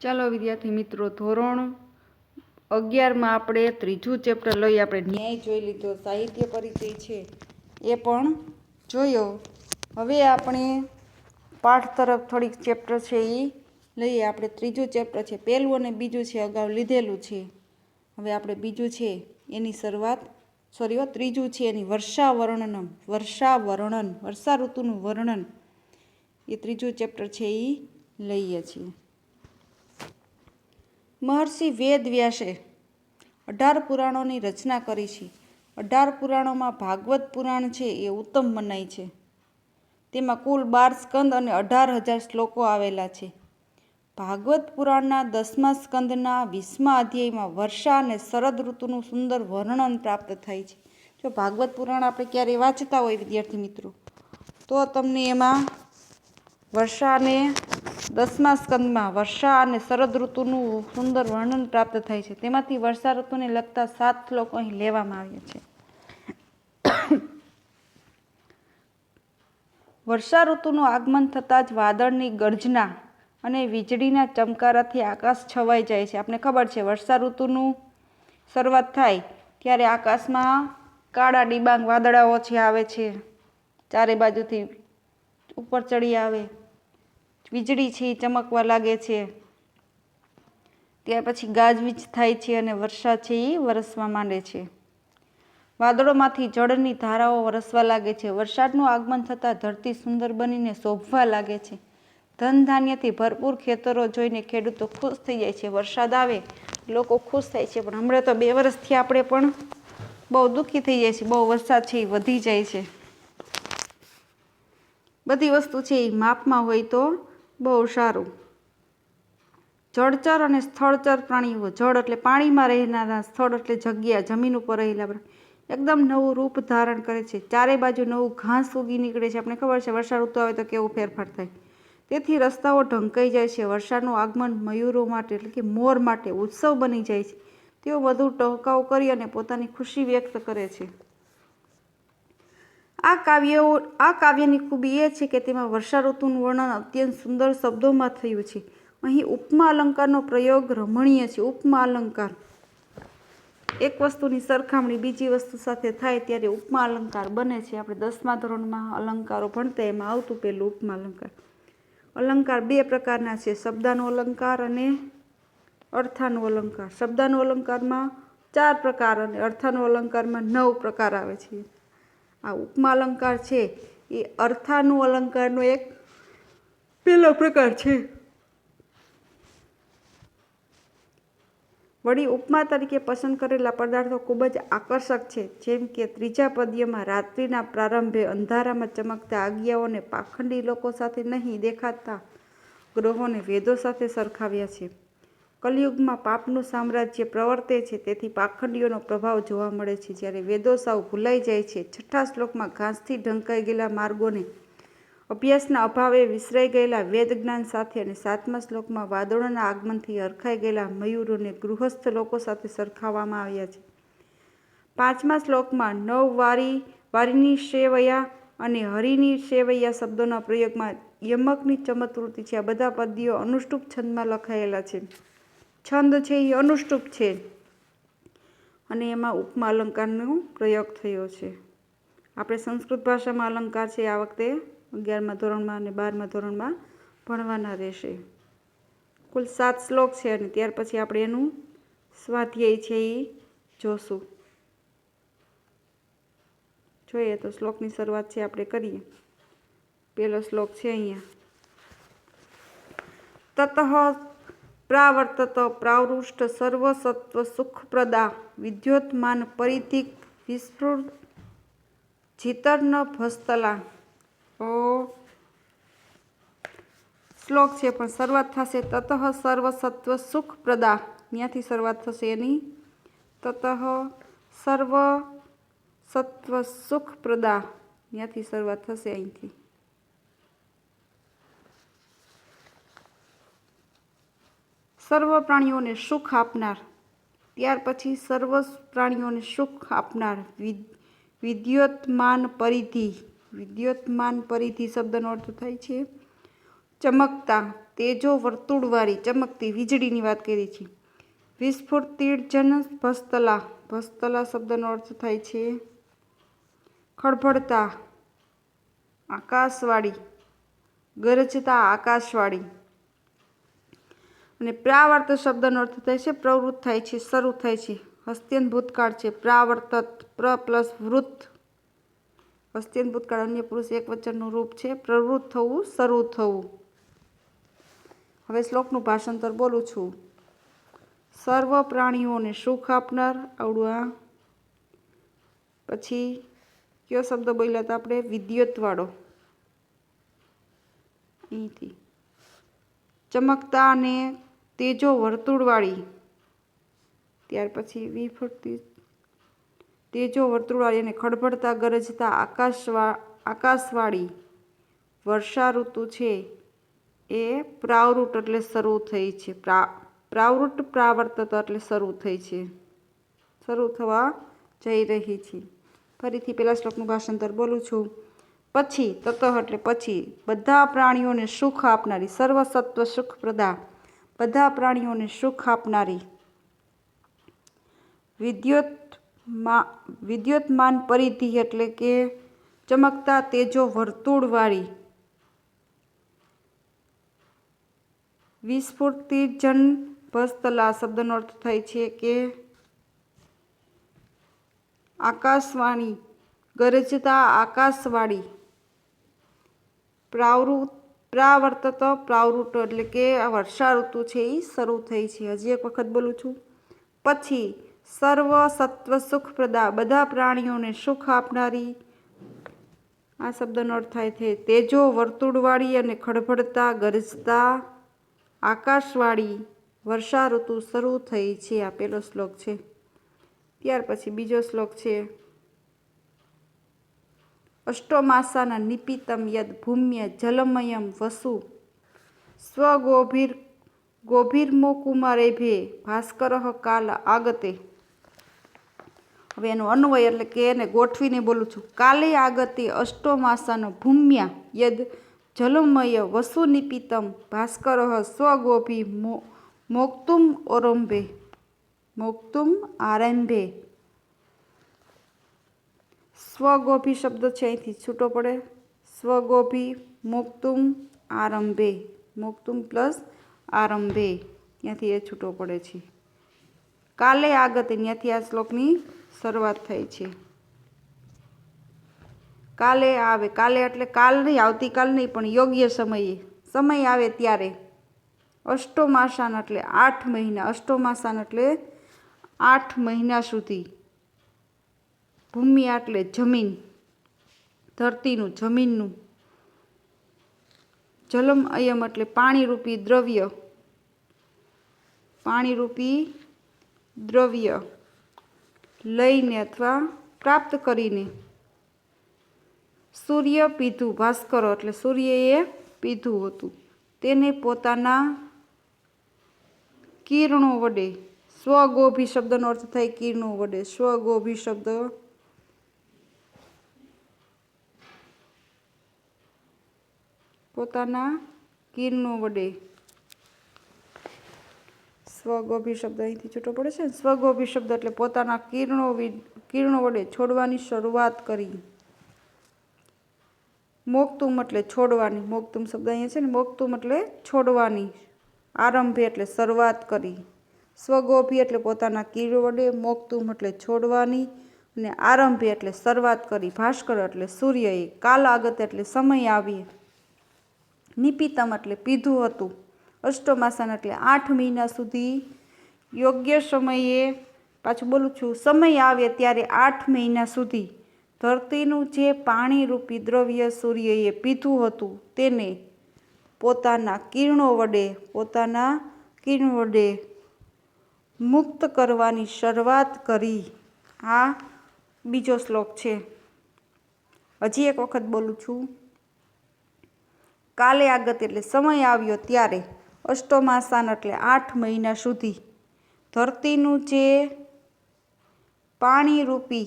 ચાલો વિદ્યાર્થી મિત્રો, ધોરણ અગિયારમાં આપણે ત્રીજું ચેપ્ટર લઈ આપણે ન્યાય જોઈ લીધો, સાહિત્ય પરિચય છે. એ પણ જોયો. હવે આપણે પાઠ તરફ થોડીક ચેપ્ટર છે એ લઈએ. આપણે ત્રીજું ચેપ્ટર છે, પહેલું અને બીજું છે, અગાઉ લીધેલું છે. હવે આપણે બીજું છે, એની શરૂઆત સોરી ત્રીજું છે, એની વર્ષા વર્ણનમ વર્ષા વર્ણન. વર્ષા ઋતુનું વર્ણન એ ત્રીજું ચેપ્ટર છે એ લઈએ છીએ. મહર્ષિ વેદ વ્યાસે અઢાર પુરાણોની રચના કરી છે. અઢાર પુરાણોમાં ભાગવત પુરાણ છે એ ઉત્તમ મનાય છે. તેમાં કુલ બાર સ્કંદ અને અઢાર હજાર શ્લોકો આવેલા છે. ભાગવત પુરાણના દસમા સ્કંદના વીસમા અધ્યાયમાં વર્ષા અને શરદ ઋતુનું સુંદર વર્ણન પ્રાપ્ત થાય છે. જો ભાગવત પુરાણ આપણે ક્યારેય વાંચતા હોય વિદ્યાર્થી મિત્રો, તો તમને એમાં વર્ષા અને દસમા સ્કંદમાં વર્ષા અને શરદ ઋતુનું સુંદર વર્ણન પ્રાપ્ત થાય છે. તેમાંથી વર્ષા ઋતુને લગતા સાત શ્લોકો અહીં લેવામાં આવ્યા છે. વર્ષા ઋતુનું આગમન થતાં જ વાદળની ગર્જના અને વીજળીના ચમકારાથી આકાશ છવાઈ જાય છે. આપણે ખબર છે, વર્ષા ઋતુનું શરૂઆત થાય ત્યારે આકાશમાં કાળા ડિબાંગ વાદળાઓ છે આવે છે. ચારે બાજુથી ઉપર ચડી આવે. વીજળી છે એ ચમકવા લાગે છે. ત્યાર પછી ગાજવીજ થાય છે અને વરસાદ છે એ વરસવા માંડે છે. વાદળોમાંથી જળની ધારાઓ વરસવા લાગે છે. વરસાદનું આગમન થતાં ધરતી સુંદર બનીને શોભવા લાગે છે. ધન ધાન્યથી ભરપૂર ખેતરો જોઈને ખેડૂતો ખુશ થઈ જાય છે. વરસાદ આવે, લોકો ખુશ થાય છે. પણ હમણાં તો બે વર્ષથી આપણે પણ બહુ દુઃખી થઈ જાય છે. બહુ વરસાદ છે એ વધી જાય છે. બધી વસ્તુ છે એ માપમાં હોય તો બહુ સારું. જળચર અને સ્થળચર પ્રાણીઓ, જળ એટલે પાણીમાં રહેનારા સ્થળ એટલે જગ્યા, જમીન ઉપર રહેલા એકદમ નવું રૂપ ધારણ કરે છે. ચારે બાજુ નવું ઘાસ ઉગી નીકળે છે. આપણે ખબર છે વર્ષા ઋતુ આવે તો કેવો ફેરફાર થાય. તેથી રસ્તાઓ ઢંકાઈ જાય છે. વર્ષાનું આગમન મયુરો માટે એટલે કે મોર માટે ઉત્સવ બની જાય છે. તેઓ વધુ ટહકાઓ કરી અને પોતાની ખુશી વ્યક્ત કરે છે. આ કાવ્યો, આ કાવ્યની ખૂબી એ છે કે તેમાં વર્ષા ઋતુનું વર્ણન અત્યંત સુંદર શબ્દોમાં થયું છે. અહીં ઉપમા અલંકારનો પ્રયોગ રમણીય છે. ઉપમા અલંકાર. એક વસ્તુની સરખામણી બીજી વસ્તુ સાથે થાય ત્યારે ઉપમા અલંકાર બને છે. આપણે દસમા ધોરણમાં અલંકારો ભણતા એમાં આવતું પહેલું ઉપમા અલંકાર. અલંકાર બે પ્રકારના છે. શબ્દાનો અલંકાર અને અર્થાનો અલંકાર. શબ્દાનો અલંકારમાં ચાર પ્રકાર અને અર્થાનો અલંકારમાં નવ પ્રકાર આવે છે. આ ઉપમા અલંકાર છે, એ અર્થાનું અલંકારનો એક પહેલો પ્રકાર છે. વળી ઉપમા તરીકે પસંદ કરેલા પદાર્થો ખૂબ જ આકર્ષક છે, જેમ કે ત્રીજા પદ્યમાં રાત્રિના પ્રારંભે અંધારામાં ચમકતા આગિયાઓને પાખંડી લોકો સાથે નહીં દેખાતા ગ્રહોને વેદો સાથે સરખાવ્યા છે. કલયુગમાં પાપનું સામ્રાજ્ય પ્રવર્તે છે, તેથી પાખંડીઓનો પ્રભાવ જોવા મળે છે. જ્યારે વેદો સાવ ભૂલાઈ જાય છે, છઠ્ઠા શ્લોકમાં ઘાસથી ઢંકાઈ ગયેલા માર્ગોને અભ્યાસના અભાવે વિસરાઈ ગયેલા વેદ જ્ઞાન સાથે અને સાતમા શ્લોકમાં વાદળોના આગમનથી હરખાઈ ગયેલા મયુરોને ગૃહસ્થ લોકો સાથે સરખાવવામાં આવ્યા છે. પાંચમા શ્લોકમાં નવ વારી, વારીની સેવયા અને હરિની સેવૈયા શબ્દોના પ્રયોગમાં યમકની ચમત્કૃતિ છે. આ બધા પદ્યો અનુષ્ટુપ છંદમાં લખાયેલા છે. છંદ છે એ અનુષ્ટુપ છે. અને એમાં ઉપમા અલંકારનો પ્રયોગ થયો છે. આપણે સંસ્કૃત ભાષામાં અલંકાર છે, આ વખતે અગિયારમા ધોરણમાં અને બારમા ધોરણમાં ભણવાના રહેશે. કુલ સાત શ્લોક છે અને ત્યાર પછી આપણે એનું સ્વાધ્યાય છે એ જોશું. જોઈએ તો શ્લોકની શરૂઆત છે, આપણે કરીએ. પહેલો શ્લોક છે અહીંયા. તતઃ પ્રાવર્તત પ્રાવૃષ્ટ સર્વસત્વ સુખપ્રદા વિદ્યોતમાન પરિધિક વિસ્તૃત જીતર્ન ભસ્તલા ઓ શ્લોક છે પણ શરૂઆત થશે, તતઃ સર્વસત્વ સુખપ્રદા. ત્યાંથી શરૂઆત થશે એની. તતઃ સર્વ સત્વ સુખપ્રદા. ત્યાંથી શરૂઆત થશે અહીંથી. સર્વ પ્રાણીઓને સુખ આપનાર. ત્યાર પછી સર્વ પ્રાણીઓને સુખ આપનાર વિદ્યોતમાન પરિધિ. વિદ્યોતમાન પરિધિ શબ્દનો અર્થ થાય છે ચમકતા, તેજો વર્તુળવાળી, ચમકતી, વીજળીની વાત કરી છે. વિસ્ફોટ ભસ્તલા. ભસ્તલા શબ્દનો અર્થ થાય છે ખળભળતા, આકાશવાળી. ગરજતા, આકાશવાળી. અને પ્રાવર્ત શબ્દનો અર્થ થાય છે, પ્રવૃત્ત થાય છે, શરૂ થાય છે. હસ્ત્યન ભૂતકાળ છે, પ્રાવર્તત, પ્ર પ્લસ વૃત્ત. હસ્ત્યન ભૂતકાળ અન્ય પુરુષ એક વચનનું રૂપ છે, પ્રવૃત્ત થવું, શરૂ થવું. હવે શ્લોકનું ભાષાંતર બોલું છું. સર્વ પ્રાણીઓને સુખ આપનાર આવડવા પછી, કયો શબ્દ બોલ્યા હતા આપણે? વિદ્યુતવાળો. અહીંથી. ચમકતા અને તેજો વર્તુળવાળી. ત્યાર પછી વિફરતી તેજો વર્તુળવાળી અને ખડભડતા ગરજતા આકાશવા, આકાશવાળી વર્ષા ઋતુ છે એ પ્રાવૃટ એટલે શરૂ થઈ છે. પ્રા પ્રાવૃટ પ્રાવર્તત એટલે શરૂ થઈ છે. શરૂ થવા જઈ રહી છે. ફરીથી પેલા શ્લોકનું ભાષાંતર બોલું છું. પછી, તતઃ એટલે પછી, બધા પ્રાણીઓને સુખ આપનારી સર્વસત્વ સુખપ્રદા બધા પ્રાણીઓને સુખ આપનારી વિદ્યુતમાં વિદ્યુતમાન પરિધિ એટલે કે ચમકતા તેજો વર્તુળવાળી વિસ્ફૂર્તિ જન ભસ્તલા શબ્દનો અર્થ થાય છે કે આકાશવાણી ગરજતા આકાશવાળી પ્રાવૃત પ્રાવર્તત પ્રાવૃત એટલે કે આ વર્ષા ઋતુ છે એ શરૂ થઈ છે. હજી એક વખત બોલું છું. પછી સર્વ સત્વ સુખપ્રદા બધા પ્રાણીઓને સુખ આપનારી આ શબ્દનો અર્થ થાય છે તેજો વર્તુળવાળી અને ખડભડતા ગરજતા આકાશવાળી વર્ષા ઋતુ શરૂ થઈ છે આ પહેલો શ્લોક છે. ત્યાર પછી બીજો શ્લોક છે. અષ્ટમાસાના નિપિતમ યદ ભૂમ્ય જલમયમ વસુ. સ્વગોભીર કુમારે કુમારેભે ભાસ્કર કાલ આગતે. હવે એનો અન્વય એટલે કે એને ગોઠવીને બોલું છું. કાલે આગતે અષ્ટમાસાનો ભૂમ્યા યદ જલમય વસુ નિપિતમ ભાસ્કર સ્વગોભી મો, મોક્તુમ ઓરંભે. મોક્તુમ આરંભે. સ્વગોભી શબ્દ છે અહીંથી છૂટો પડે. સ્વગોભી મોક્તુમ આરંભે. મોક્તુમ પ્લસ આરંભે. ત્યાંથી એ છૂટો પડે છે. કાલે આગત ત્યાંથી આ શ્લોકની શરૂઆત થઈ છે. કાલે આવે. કાલે એટલે કાલ નહીં, આવતીકાલ નહીં, પણ યોગ્ય સમયે. સમય આવે ત્યારે. અષ્ટોમાસાન એટલે આઠ મહિના. અષ્ટોમાસાન એટલે આઠ મહિના સુધી. ભૂમિ એટલે જમીન, ધરતીનું જમીનનું. જલમ અયમ એટલે પાણીરૂપી દ્રવ્ય. પાણીરૂપી દ્રવ્ય લઈને અથવા પ્રાપ્ત કરીને સૂર્ય પીધું, ભાસ્કરો એટલે સૂર્યએ પીધું હતું. તેને પોતાના કિરણો વડે સ્વગોભી શબ્દનો અર્થ થાય કિરણો વડે. સ્વગોભી શબ્દ પોતાના કિરણો વડે. સ્વગોભી શબ્દ અહીંથી છૂટો પડે છે સ્વગોભી શબ્દ એટલે પોતાના કિરણો કિરણો વડે છોડવાની શરૂઆત કરી. મોકતુમ એટલે છોડવાની. મોકતુમ શબ્દ અહીંયા છે ને? મોકતુમ એટલે છોડવાની. આરંભે એટલે શરૂઆત કરી. સ્વગોભી એટલે પોતાના કિરણો વડે, મોકતુમ એટલે છોડવાની અને આરંભે એટલે શરૂઆત કરી. ભાસ્કર એટલે સૂર્યએ કાલ આગત એટલે સમય આવી નિપિતમ એટલે પીધું હતું. અષ્ટમાસન એટલે આઠ મહિના સુધી યોગ્ય સમયે પાછું બોલું છું, સમય આવે ત્યારે આઠ મહિના સુધી ધરતીનું જે પાણીરૂપી દ્રવ્ય સૂર્યએ પીધું હતું તેને પોતાના કિરણો વડે, પોતાના કિરણ વડે મુક્ત કરવાની શરૂઆત કરી. આ બીજો શ્લોક છે. હજી એક વખત બોલું છું. કાલે આગત એટલે સમય આવ્યો ત્યારે અષ્ટમાસાન એટલે આઠ મહિના સુધી ધરતીનું જે પાણીરૂપી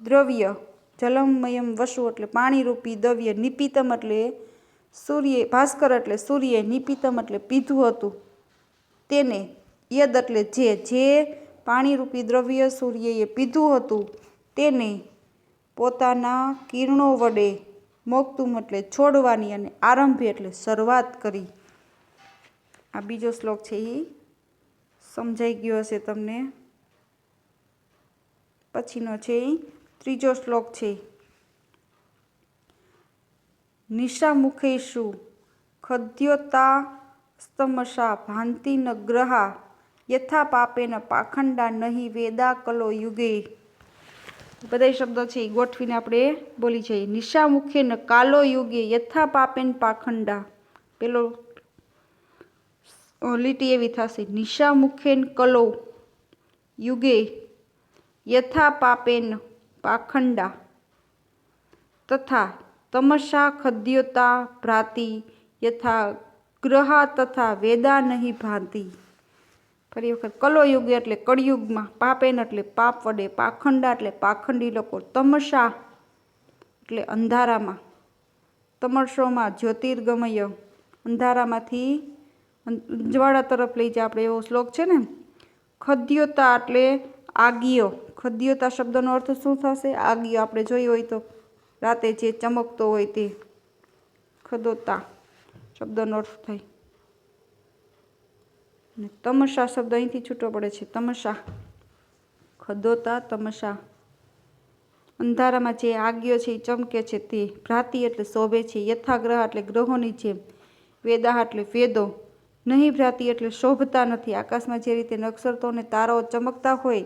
દ્રવ્ય, જલમયમ વસુ એટલે પાણીરૂપી દ્રવ્ય નિપિતમ એટલે સૂર્ય, ભાસ્કર એટલે સૂર્યે નિપિતમ એટલે પીધું હતું. તેને યદ એટલે જે જે પાણીરૂપી દ્રવ્ય સૂર્યએ પીધું હતું તેને પોતાના કિરણો વડે મોક્તુમ એટલે છોડવાની અને આરંભી એટલે શરૂઆત કરી. આ બીજો શ્લોક છે એ સમજાઈ ગયો હશે તમને. પછીનો છે એ ત્રીજો શ્લોક છે. નિશામુખેષુ ખદ્યોતા સ્તમશા ભાંતિ ન ગ્રહા યથા પાપેન પાખંડા નહીં વેદા કલો યુગે. બધા શબ્દો છે એ ગોઠવીને આપણે બોલી જઈએ. નિશામુખે ન કાલો યુગે યથા પાપેન પાખંડા. પેલો લીટી એવી થશે. નિશા મુખેન કલો યુગે યથા પાપેન પાખંડા. તથા તમસા ખદ્યોતા ભ્રાતિ યથા ગ્રહા તથા વેદા નહીં ભાંતિ. ફરી વખત કલોયુગ એટલે કળિયુગમાં પાપેન એટલે પાપ વડે, પાખંડા એટલે પાખંડી લોકો તમસા એટલે અંધારામાં. તમસોમાં જ્યોતિર્ગમય અંધારામાંથી ઉજવાળા તરફ લઈ જાય આપણે એવો શ્લોક છે ને? ખદ્યોતા એટલે આગિયો. ખદ્યોતા શબ્દનો અર્થ શું થશે? આગિયો આપણે જોયું હોય તો. રાતે જે ચમકતો હોય તે ખદોતા શબ્દનો અર્થ થાય. ને તમસા શબ્દ અહીંથી છૂટો પડે છે. તમસા ખદોતા તમસા અંધારામાં જે આગિયો છે એ ચમકે છે તે ભ્રાતિ એટલે શોભે છે. યથાગ્રહ એટલે ગ્રહોની જેમ. વેદાહ એટલે વેદો. નહીં ભ્રાતિ એટલે શોભતા નથી. આકાશમાં જે રીતે નક્ષત્રો અને તારાઓ ચમકતા હોય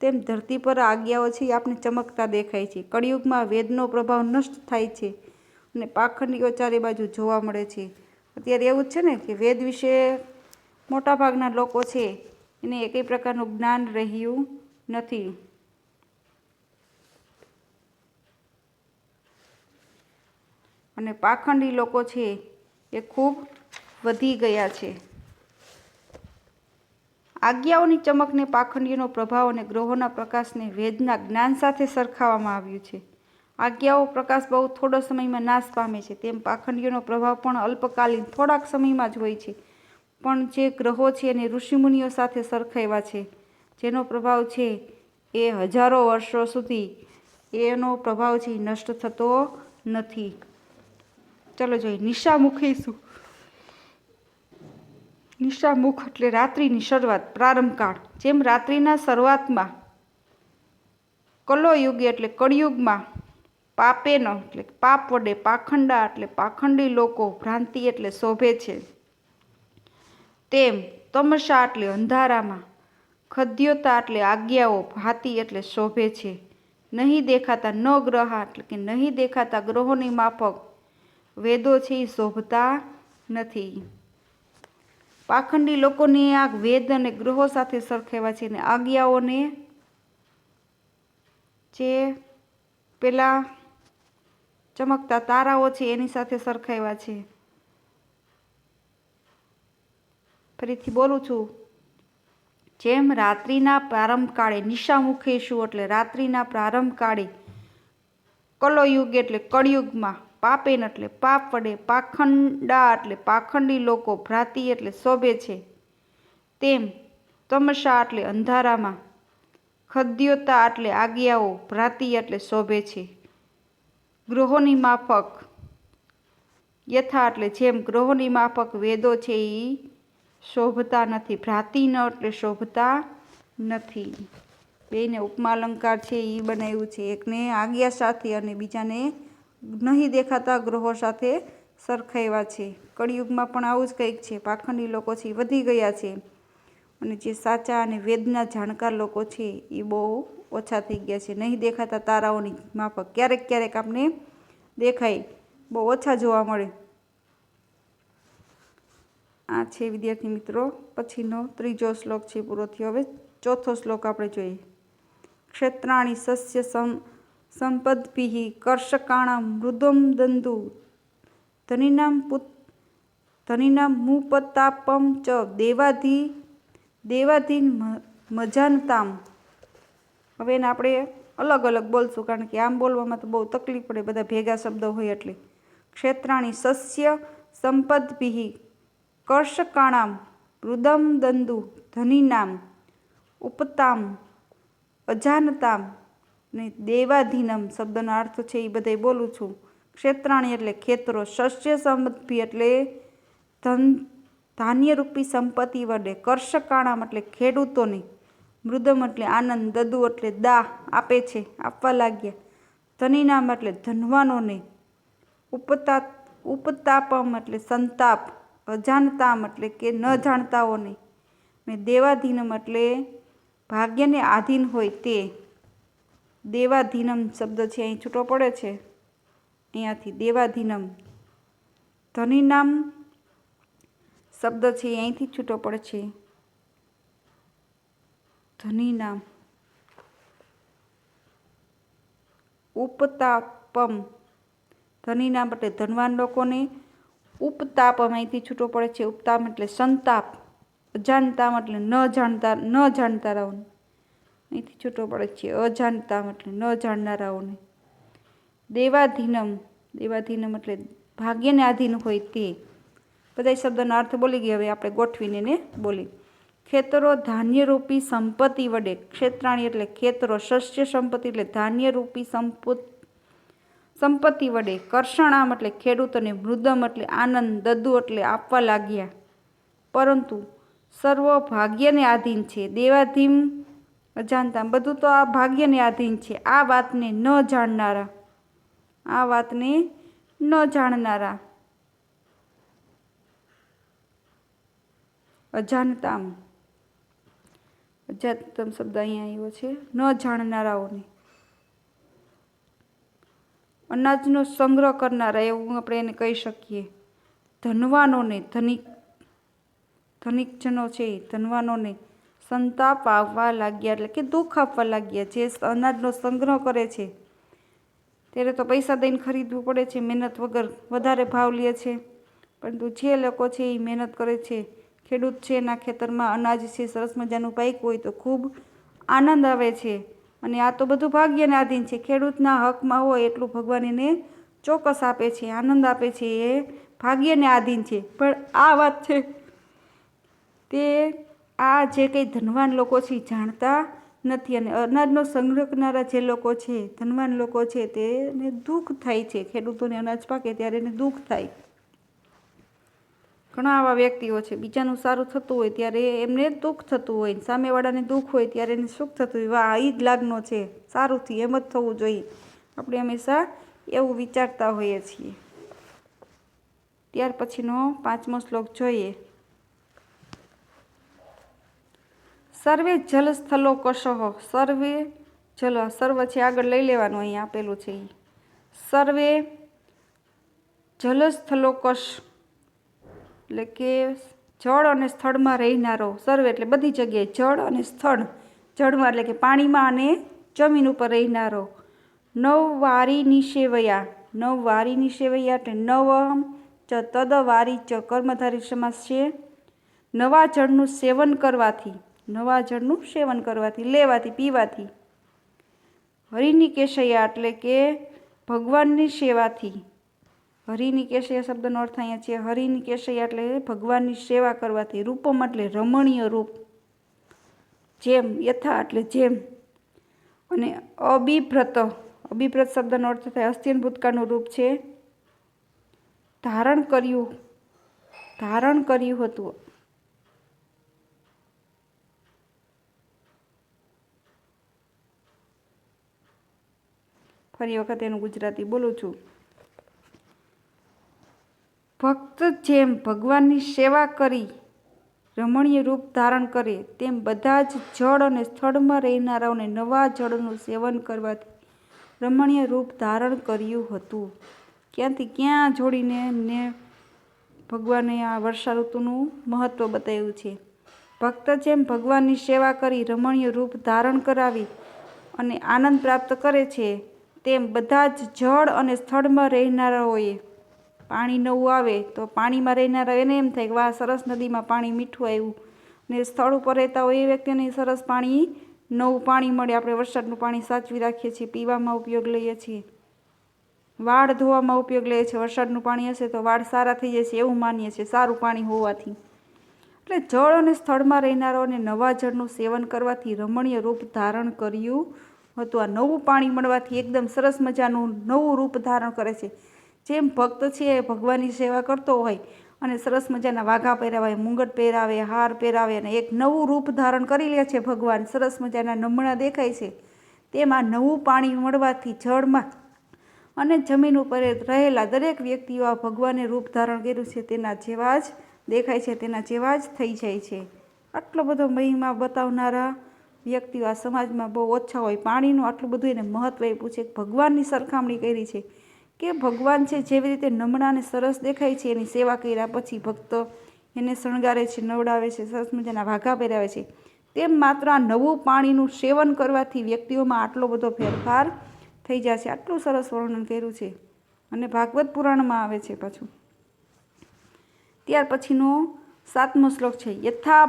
તેમ ધરતી પર આજ્ઞાઓ છે એ આપણે ચમકતા દેખાય છે. કળિયુગમાં વેદનો પ્રભાવ નષ્ટ થાય છે અને પાખંડીઓ ચારે બાજુ જોવા મળે છે. અત્યારે એવું જ છે ને કે વેદ વિશે મોટાભાગના લોકો છે, એને એકેય પ્રકારનું જ્ઞાન રહ્યું નથી. અને પાખંડી લોકો છે, એ ખૂબ વધી ગયા છે. આજ્ઞાઓની ચમકને પાખંડીઓનો પ્રભાવ અને ગ્રહોના પ્રકાશને વેદના જ્ઞાન સાથે સરખાવવામાં આવ્યું છે. આજ્ઞાઓ પ્રકાશ બહુ થોડો સમયમાં નાશ પામે છે, તેમ પાખંડીઓનો પ્રભાવ પણ અલ્પકાલીન થોડાક સમયમાં જ હોય છે. પણ જે ગ્રહો છે એને ઋષિમુનિઓ સાથે સરખાવ્યા છે, જેનો પ્રભાવ છે એ હજારો વર્ષો સુધી એનો પ્રભાવ છે નષ્ટ થતો નથી. ચલો જોઈએ, નિશામુખી શું? નિશામુખ એટલે રાત્રિની શરૂઆત પ્રારંભ કાળ જેમ રાત્રિના શરૂઆતમાં કલોયુગ એટલે કળિયુગમાં પાપેનો એટલે પાપ વડે પાખંડા એટલે પાખંડી લોકો ભ્રાંતિ એટલે શોભે છે. તેમ તમસા એટલે અંધારામાં, ખદ્યોતા એટલે આજ્ઞાઓ ભાતી એટલે શોભે છે. નહીં દેખાતા ન ગ્રહ એટલે કે નહીં દેખાતા ગ્રહોની માફક, વેદો છે એ શોભતા નથી. પાખંડી લોકોની આ વેદ અને ગ્રહો સાથે સરખાવ્યા છે અને આજ્ઞાઓને જે પેલા ચમકતા તારાઓ છે એની સાથે સરખાવ્યા છે. ફરીથી બોલું છું. જેમ રાત્રિના પ્રારંભ કાળે નિશામુખે એટલે રાત્રિના પ્રારંભ કાળે કલોયુગ એટલે કળયુગમાં પાપેન એટલે પાપ વડે પાખંડા એટલે પાખંડી લોકો ભ્રાતિ એટલે શોભે છે. તેમ તમશા એટલે અંધારામાં ખદ્યોતા એટલે આજ્ઞાઓ ભ્રાતિ એટલે શોભે છે. ગ્રહોની માફક યથા એટલે જેમ ગ્રહોની માફક વેદો છે એ શોભતા નથી. ભ્રાતિન એટલે શોભતા નથી. બેને ઉપમાલંકાર છે એ બનાવ્યું છે. એકને આજ્ઞા સાથે અને બીજાને નહીં દેખાતા ગ્રહો સાથે સરખાવ્યા છે. કળિયુગમાં પણ આવું જ કંઈક છે. પાખંડી લોકો છે એ વધી ગયા છે. અને જે સાચા અને વેદના જાણકાર લોકો છે એ બહુ ઓછા થઈ ગયા છે. નહીં દેખાતા તારાઓની માફક. ક્યારેક ક્યારેક આપને દેખાય, બહુ ઓછા જોવા મળે. આ છે વિદ્યાર્થી મિત્રો. પછીનો ત્રીજો શ્લોક છે પૂરો થયો હવે ચોથો શ્લોક આપણે જોઈએ. ક્ષેત્રાણી સસ્ય સમ સંપદભિ કર્ષકાણા મૃદમ દંદુ. ધનિનામ પુત ધનિનામ મુપતાપમ ચ દેવાધી, દેવાધીન મજાનતામ. હવે એને આપણે અલગ અલગ બોલશું કારણ કે આમ બોલવામાં તો બહુ તકલીફ પડે. બધા ભેગા શબ્દો હોય એટલે. ક્ષેત્રાણી સસ્ય સંપદભિઃ કર્ષકાણામ મૃદમ દંદુ ધનીનામ, ઉપતામ, અજાનતામ ને દેવાધીનમ શબ્દનો અર્થ છે એ બધે બોલું છું. ક્ષેત્રાણી એટલે ખેતરો, શસ્ય સમૃદ્ધિ એટલે ધન, ધાન્યરૂપી સંપત્તિ વડે. કર્ષકાણામ એટલે ખેડૂતોને, મૃદમ એટલે આનંદ, દદુ એટલે દાહ આપે છે, આપવા લાગ્યા. ધનીનામ એટલે ધનવાનોને, ઉપતા, ઉપતાપમ એટલે સંતાપ અજાનતામ એટલે કે ન જાણતાઓને ને દેવાધીનમ એટલે ભાગ્યને આધીન હોય તે દેવાધીનમ શબ્દ છે, અહીં છૂટો પડે છે. અહીંયાથી દેવાધીનમ. ધનીનામ શબ્દ છે, અહીંથી છૂટો પડે છે. ધનીનામ. ઉપતાપમ. ધનીનામ એટલે ધનવાન લોકોને ઉપતાપમ અહીંથી છૂટો પડે છે. ઉપતાપ એટલે સંતાપ. અજાણતામ એટલે ન જાણતા ન જાણતારાઓને. અહીંથી છૂટો પડે છે. અજાણતામ એટલે ન જાણનારાઓને. દેવાધીનમ. દેવાધીનમ એટલે ભાગ્યને આધીન હોય તે. બધા શબ્દનો અર્થ બોલી ગયા. હવે આપણે ગોઠવીને ને બોલી. ખેતરો ધાન્યરૂપી સંપત્તિ વડે. ક્ષેત્રાણી એટલે ખેતરો. શસ્ય સંપત્તિ એટલે ધાન્યરૂપી સંપત સંપત્તિ વડે કરશણામ એટલે ખેડૂતોને મૃદમ એટલે આનંદ, દદુ એટલે આપવા લાગ્યા. પરંતુ સર્વ ભાગ્યને આધીન છે. દેવાધીમ અજાણતા. બધું તો આ ભાગ્યને આધીન છે. આ વાતને ન જાણનારા. આ વાતને ન જાણનારા. અજાનતામ અજાણતમ શબ્દ અહીંયા આવ્યો છે. ન જાણનારાઓને. અનાજનો સંગ્રહ કરનારા, એવું આપણે એને કહી શકીએ. ધનવાનોને ધનિક, ધનિકજનો છે ધનવાનોને સંતાપ આવવા લાગ્યા, એટલે કે દુઃખ આપવા લાગ્યા, જે અનાજનો સંગ્રહ કરે છે. ત્યારે તો પૈસા દઈને ખરીદવું પડે છે, મહેનત વગર વધારે ભાવ લે છે. પરંતુ જે લોકો છે એ મહેનત કરે છે, ખેડૂત છે એના ખેતરમાં અનાજ છે, સરસ મજાનું પાક હોય તો ખૂબ આનંદ આવે છે. અને આ તો બધું ભાગ્યને આધીન છે. ખેડૂતના હકમાં હોય એટલું ભગવાન એને ચોક્કસ આપે છે, આનંદ આપે છે, એ ભાગ્યને આધીન છે. પણ આ વાત છે, તે આ જે કંઈ ધનવાન લોકો છે જાણતા નથી અને અનાજનો સંગ્રહ કરનારા જે લોકો છે, ધનવાન લોકો છે, તેને દુઃખ થાય છે. ખેડૂતોને અનાજ પાકે ત્યારે એને દુઃખ થાય. ઘણા આવા વ્યક્તિઓ છે. બીજાનું સારું થતું હોય ત્યારે એમને દુઃખ થતું હોય સામેવાળાને દુઃખ હોય ત્યારે એને સુખ થતું હોય. વાહ એ જ લાગનો છે. સારું થયું એમ જ થવું જોઈએ. આપણે હંમેશા એવું વિચારતા હોઈએ છીએ. ત્યાર પછીનો પાંચમો શ્લોક જોઈએ. સર્વે જલ સ્થલો કશો, સર્વે જલ, સર્વ છે આગળ લઈ લેવાનું અહીં આપેલું છે. સર્વે જલસ્થલો કશ એટલે કે જળ અને સ્થળમાં રહેનારો સર્વે, એટલે બધી જગ્યાએ જળ અને સ્થળ. જળમાં એટલે કે પાણીમાં અને જમીન ઉપર રહેનારો. નવ વારી નિષેવયા નવ વારી નિષેવયા એટલે નવ ચ તદ વારી ચ કર્મધારી સમાસ છે. નવા જળનું સેવન કરવાથી, નવા જળનું સેવન કરવાથી, લેવાથી, પીવાથી. હરિની કેશયા એટલે કે ભગવાનની સેવાથી. હરિની કેશયા શબ્દનો અર્થ અહીંયા છે, હરિની કેશૈયા એટલે ભગવાનની સેવા કરવાથી રૂપમ એટલે રમણીય રૂપ. જેમ, યથા એટલે જેમ. અને અબિભ્રત અબિભ્રત શબ્દનો અર્થ થાય અસ્થિન ભૂતકાળનું રૂપ છે. ધારણ કર્યું ધારણ કર્યું હતું. ફરી વખત એનું ગુજરાતી બોલું છું. ભક્ત જેમ ભગવાનની સેવા કરી, રમણીય રૂપ ધારણ કરે, તેમ બધા જ જળ અને સ્થળમાં રહેનારાઓને નવા જળનું સેવન કરવાથી રમણીય રૂપ ધારણ કર્યું હતું. ક્યાંથી ક્યાં જોડીને એમને ભગવાને આ વર્ષા ઋતુનું મહત્ત્વ બતાવ્યું છે? ભક્ત જેમ ભગવાનની સેવા કરી, રમણીય રૂપ ધારણ કરાવી અને આનંદ પ્રાપ્ત કરે છે, તેમ બધા જ જળ અને સ્થળમાં રહેનારાઓએ પાણી નવું આવે તો પાણીમાં રહેનારા એને એમ થાય કે વાહ, સરસ નદીમાં પાણી મીઠું આવ્યું. ને સ્થળ ઉપર રહેતા હોય એ વ્યક્તિને સરસ પાણી, નવું પાણી મળે. આપણે વરસાદનું પાણી સાચવી રાખીએ છીએ, પીવામાં ઉપયોગ લઈએ છીએ. વાળ ધોવામાં ઉપયોગ લઈએ છીએ. વરસાદનું પાણી હશે તો વાળ સારા થઈ જશે એવું માનીએ છીએ, સારું પાણી હોવાથી. એટલે જળ અને સ્થળમાં રહેનારાઓને નવા જળનું સેવન કરવાથી રમણીય રૂપ ધારણ કર્યું હતું. આ નવું પાણી મળવાથી એકદમ સરસ મજાનું નવું રૂપ ધારણ કરે છે. જેમ ભક્ત છે એ ભગવાનની સેવા કરતો હોય અને સરસ મજાના વાઘા પહેરાવે, મુંગટ પહેરાવે, હાર પહેરાવે અને એક નવું રૂપ ધારણ કરી લે છે ભગવાન. સરસ મજાના નમણા દેખાય છે. તેમાં નવું પાણી મળવાથી જળમાં અને જમીન ઉપર રહેલા દરેક વ્યક્તિઓ આ ભગવાને રૂપ ધારણ કર્યું છે. તેના જેવા જ દેખાય છે, તેના જેવા જ થઈ જાય છે. આટલો બધો મહિમા બતાવનારા વ્યક્તિઓ આ સમાજમાં બહુ ઓછા હોય. પાણીનું આટલું બધું એને મહત્ત્વ આપ્યું છે. ભગવાનની સરખામણી કરી છે. કે ભગવાન છે, જેવી રીતે નમણા અને સરસ દેખાય છે, એની સેવા કર્યા પછી ભક્તો એને શણગારે છે, નવડાવે છે, સરસ મજાના વાઘા પહેરાવે છે. તેમ માત્ર આ નવું પાણીનું સેવન કરવાથી વ્યક્તિઓમાં આટલો બધો ફેરફાર થઈ જશે. આટલું સરસ વર્ણન કર્યું છે અને ભાગવત પુરાણમાં આવે છે પાછું. ત્યાર પછીનો સાતમો શ્લોક છે, યથા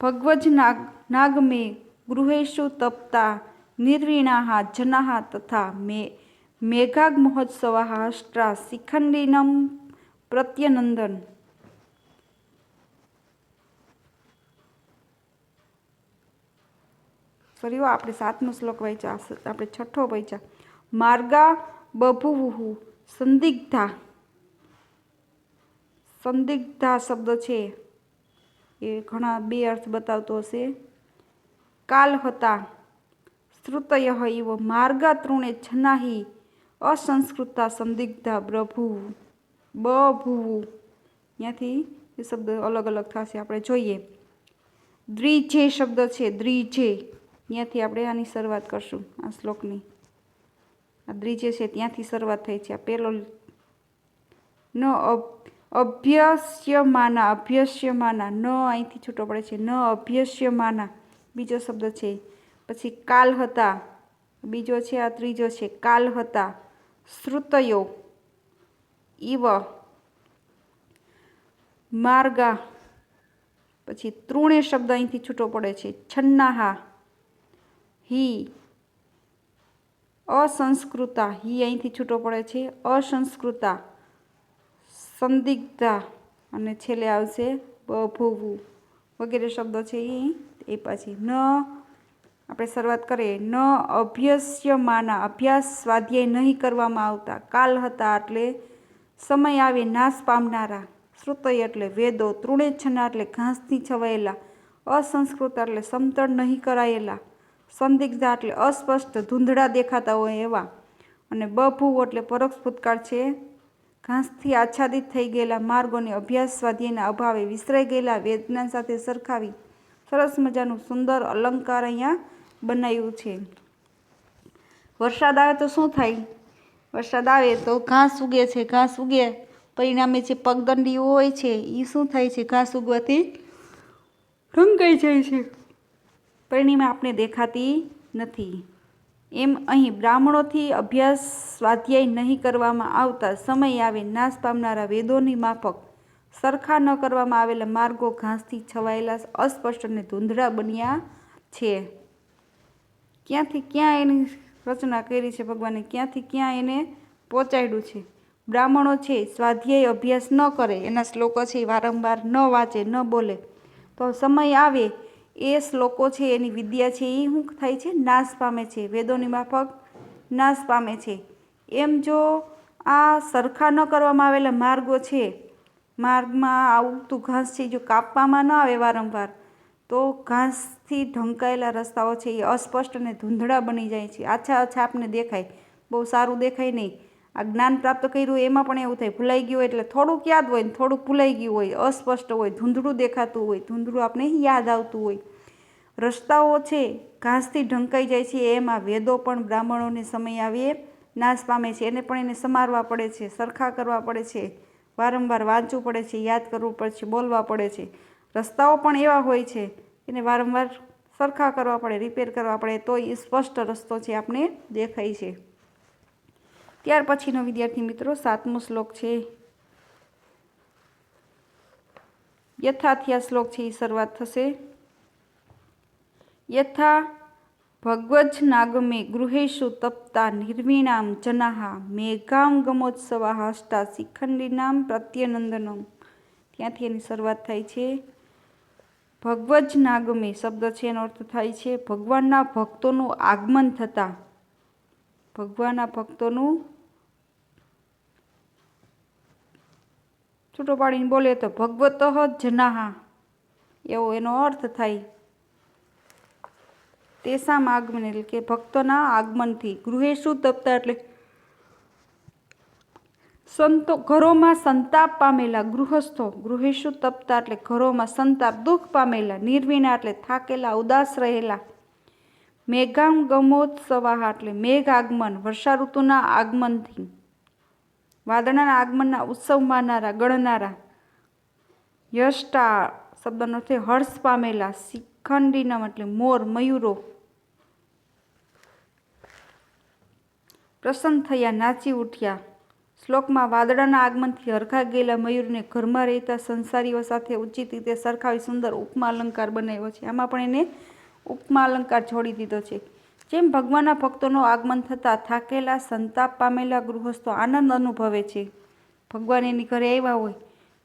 ભગવજ નાગ, નાગમે ગૃહેશુ તપતા, નિર્વીણાહ જનાહા તથા મે મેઘાગ મહોત્સવ અષ્ટ્રા શિખંડીનમ પ્રત્યનંદન હો, આપણે સાતમો શ્લોક વાંચ્યા આપણે છઠ્ઠો વાંચ્યા માર્ગા બભુવુહુ સંદિગ્ધા સંદિગ્ધા શબ્દ છે એ ઘણા બે અર્થ બતાવતો હશે કાલ હતા શ્રુતય ઇવ માર્ગા તૃણે છનાહી અસંસ્કૃતા સંદિગ્ધા પ્રભુ બભુવું ત્યાંથી એ શબ્દ અલગ અલગ થશે, આપણે જોઈએ. દ્વિજે શબ્દ છે દ્વિજે ત્યાંથી આપણે આની શરૂઆત કરશું, આ શ્લોકની. આ દ્વિજે છે, ત્યાંથી શરૂઆત થઈ છે, આ પહેલો ન અભ્યસ્યમાના અભ્યસ્યમાના. ન અહીંથી છૂટો પડે છે, ન અભ્યસ્યમાના. બીજો શબ્દ છે, પછી કાલ હતા. બીજો છે, આ ત્રીજો છે, કાલ હતા. શ્રુતયો ઇવ માર્ગા પછી તૃણે શબ્દ અહીંથી છૂટો પડે છે. છન્નાહા. હિ. અસંસ્કૃતા. હિ અહીંથી છૂટો પડે છે. અસંસ્કૃતા. સંદિગ્ધા. અને છેલ્લે આવશે બભુવું. વગેરે શબ્દો છે એ એ પછી ન આપણે શરૂઆત કરીએ. ન અભ્યસ્યમાના અભ્યાસ સ્વાધ્યાય નહીં કરવામાં આવતા. કાલ હતા એટલે સમય આવે, નાશ પામનારા. શ્રુતય એટલે વેદો, તૃણેચ્છના એટલે ઘાસથી છવાયેલા. અસંસ્કૃત એટલે સમતળ નહીં કરાયેલા. સંદિગ્ધા એટલે અસ્પષ્ટ, ધૂંધળા દેખાતા હોય એવા. અને બભુવ એટલે પરોક્ષ ભૂતકાળ છે. ઘાસથી આચ્છાદિત થઈ ગયેલા માર્ગોને અભ્યાસ સ્વાધ્યાયના અભાવે વિસરાઈ ગયેલા વેદના સાથે સરખાવી. સરસ મજાનું સુંદર અલંકાર અહીંયા બનાવ્યું છે. વરસાદ આવે તો શું થાય? વરસાદ આવે તો ઘાસ ઉગે છે, ઘાસ ઉગે. પરિણામે જે પગદંડીઓ હોય છે એ શું થાય છે? ઘાસ ઉગવાથી ઢંકાઈ જાય છે. પરિણામે આપણે દેખાતી નથી. એમ અહીં બ્રાહ્મણોથી અભ્યાસ સ્વાધ્યાય નહીં કરવામાં આવતા સમય આવે નાશ પામનારા વેદોની માફક. સરખા ન કરવામાં આવેલા માર્ગો ઘાસથી છવાયેલા અસ્પષ્ટ અને ધૂંધળા બન્યા છે. ક્યાંથી ક્યાં એની રચના કરી છે ભગવાને? ક્યાંથી ક્યાં એને પહોંચાડ્યું છે? બ્રાહ્મણો છે, સ્વાધ્યાય અભ્યાસ ન કરે, એના શ્લોકો છે એ વારંવાર ન વાંચે, ન બોલે. તો સમય આવે, એ શ્લોકો છે, એની વિદ્યા છે, એ શું થાય છે? નાશ પામે છે. વેદોની માફક નાશ પામે છે. એમ જો આ સરખા ન કરવામાં આવેલા માર્ગો છે, માર્ગમાં આવતું ઘાસ છે જો કાપવામાં ન આવે વારંવાર તો ઘાસથી ઢંકાયેલા રસ્તાઓ છે એ અસ્પષ્ટ અને ધૂંધળા બની જાય છે. આછા આછા આપને દેખાય. બહુ સારું દેખાય નહીં. આ જ્ઞાન પ્રાપ્ત કર્યું એમાં પણ એવું થાય. ભૂલાઈ ગયું હોય એટલે થોડુંક યાદ હોય ને થોડુંક ભૂલાઈ ગયું હોય, અસ્પષ્ટ હોય, ધૂંધળું દેખાતું હોય, ધૂંધળું આપણે યાદ આવતું હોય. રસ્તાઓ છે, ઘાસથી ઢંકાઈ જાય છે, એમાં વેદો પણ બ્રાહ્મણોને સમય આવે નાશ પામે છે. એને પણ એને સમારવા પડે છે, સરખા કરવા પડે છે. વારંવાર વાંચવું પડે છે, યાદ કરવું પડે છે, બોલવા પડે છે. રસ્તાઓ પણ એવા હોય છે એને વારંવાર સરખા કરવા પડે રિપેર કરવા પડે, તો એ સ્પષ્ટ રસ્તો છે આપણે દેખાય છે. ત્યાર પછીનો વિદ્યાર્થી મિત્રો, સાતમો શ્લોક છે. યથાથી આ શ્લોક છે એ શરૂઆત થશે. યથા ભગવજ નાગમે ગૃહેશુ તપ્તા નિર્વીણામ જનાહા મેઘામ ગમોત્સવા હાષ્ટા શિખંડીનામ પ્રત્યનંદનમ. ત્યાંથી એની શરૂઆત થાય છે. ભગવજ નાગમે શબ્દ છે એનો અર્થ થાય છે ભગવાનના ભક્તોનું આગમન થતાં. ભગવાનના ભક્તોનું છૂટો પાડીને બોલે તો ભગવત જનાહા. એવો એનો અર્થ થાય. તેસામ આગમન એટલે કે ભક્તોના આગમનથી. ગૃહેશુ તપતા એટલે સંતો ઘરોમાં સંતાપ પામેલા ગૃહસ્થો, ગૃહેશુ તપતા એટલે ઘરોમાં સંતાપ, દુઃખ પામેલા, નિર્વિણા એટલે થાકેલા, ઉદાસ રહેલા. મેઘામ ગમોત્સવાહ એટલે મેઘ આગમન, વર્ષા ઋતુના આગમનથી. વાદળાના આગમનના ઉત્સવ માનારા, ગણનારા. યષ્ટા શબ્દનો અર્થ હર્ષ પામેલા, શિખંડીનમ એટલે મોર, મયુરો. પ્રસન્ન થયા, નાચી ઉઠ્યા. શ્લોકમાં વાદળાના આગમનથી હરખા ગયેલા મયુરને ઘરમાં રહેતા સંસારીઓ સાથે ઉચિત રીતે સરખાવી સુંદર ઉપમા અલંકાર બનાવ્યો છે. આમાં પણ એને ઉપમા અલંકાર છોડી દીધો છે. જેમ ભગવાનના ભક્તોનો આગમન થતાં થાકેલા, સંતાપ પામેલા ગૃહસ્થો આનંદ અનુભવે છે. ભગવાન એની ઘરે આવ્યા હોય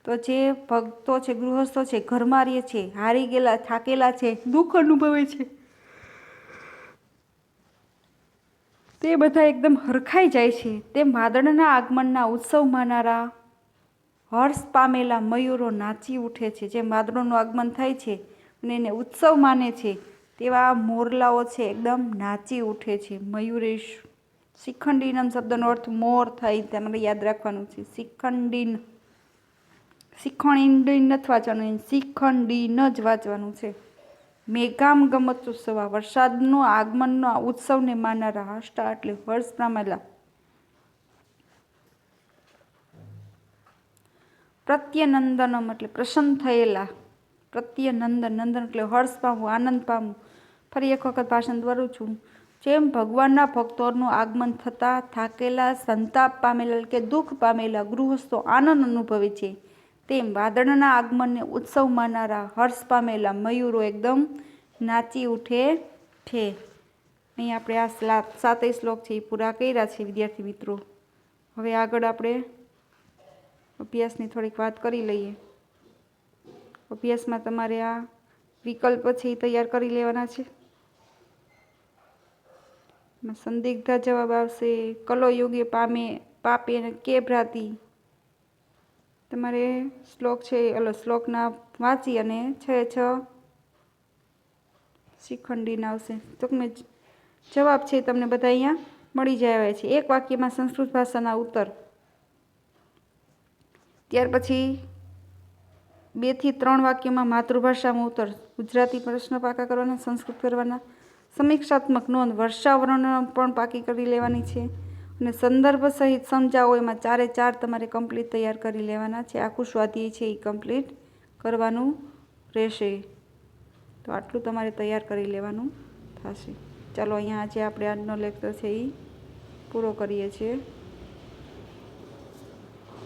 તો જે ભક્તો છે, ગૃહસ્થો છે, ઘરમાં રહે છે, હારી ગયેલા, થાકેલા છે, દુઃખ અનુભવે છે. તે બધા એકદમ હરખાઈ જાય છે. તે માદળના આગમનના ઉત્સવ માનારા હર્ષ પામેલા મયુરો નાચી ઉઠે છે. જે માદળોનું આગમન થાય છે અને એને ઉત્સવ માને છે, તેવા મોરલાઓ છે, એકદમ નાચી ઉઠે છે. મયુરેશ શિખંડીનમ શબ્દનો અર્થ મોર થાય તમારે યાદ રાખવાનું છે. શિખંડીન શિખંડીન નથી વાંચવાનું શિખંડીન જ વાંચવાનું છે. મેઘામ ગમતોત્સવ વરસાદનો આગમનનો ઉત્સવને માનનારા હષ્ટા એટલે હર્ષ પામેલા પ્રત્યનંદનમ એટલે પ્રસન્ન થયેલા. પ્રત્યનંદન, નંદન એટલે હર્ષ પામવું, આનંદ પામવું. ફરી એક વખત ભાષણ દોરું છું. જેમ ભગવાનના ભક્તોનું આગમન થતાં થાકેલા, સંતાપ પામેલા કે દુઃખ પામેલા ગૃહસ્થો આનંદ અનુભવે છે. તેમ વાદળના આગમનને ઉત્સવ માનારા હર્ષ પામેલા મયુરો એકદમ નાચી ઉઠે છે. અહીં આપણે આ સાતેય શ્લોક છે એ પૂરા કર્યા છે, વિદ્યાર્થી મિત્રો. હવે આગળ આપણે અભ્યાસની થોડીક વાત કરી લઈએ. અભ્યાસમાં તમારે આ વિકલ્પ છે એ તૈયાર કરી લેવાના છે. સંદિગ્ધા જવાબ આવશે કલો યોગ્ય પામે પાપે કે ભ્રાતી. તમારે શ્લોક છે ઓલો શ્લોકના વાંચી અને છ છ શિખંડીને આવશે. તો મેં જવાબ છે તમને બધા અહીંયા મળી જાય છે. એક વાક્યમાં સંસ્કૃત ભાષાના ઉત્તર. ત્યાર પછી બેથી ત્રણ વાક્યમાં માતૃભાષામાં ઉત્તર. ગુજરાતી પ્રશ્ન પાકા કરવાના, સંસ્કૃત કરવાના. સમીક્ષાત્મક નોંધ વર્ષાવરણ પણ પાકી કરી લેવાની છે. અને સંદર્ભ સહિત સમજાવો, એમાં ચારે ચાર તમારે કમ્પ્લીટ તૈયાર કરી લેવાના છે. આખું સ્વાધ્યાય છે, એ કમ્પ્લીટ કરવાનું રહેશે. તો આટલું તમારે તૈયાર કરી લેવાનું થશે. ચાલો, અહીંયા આજે આપણે આજનો લેક્ચર છે એ પૂરો કરીએ છીએ.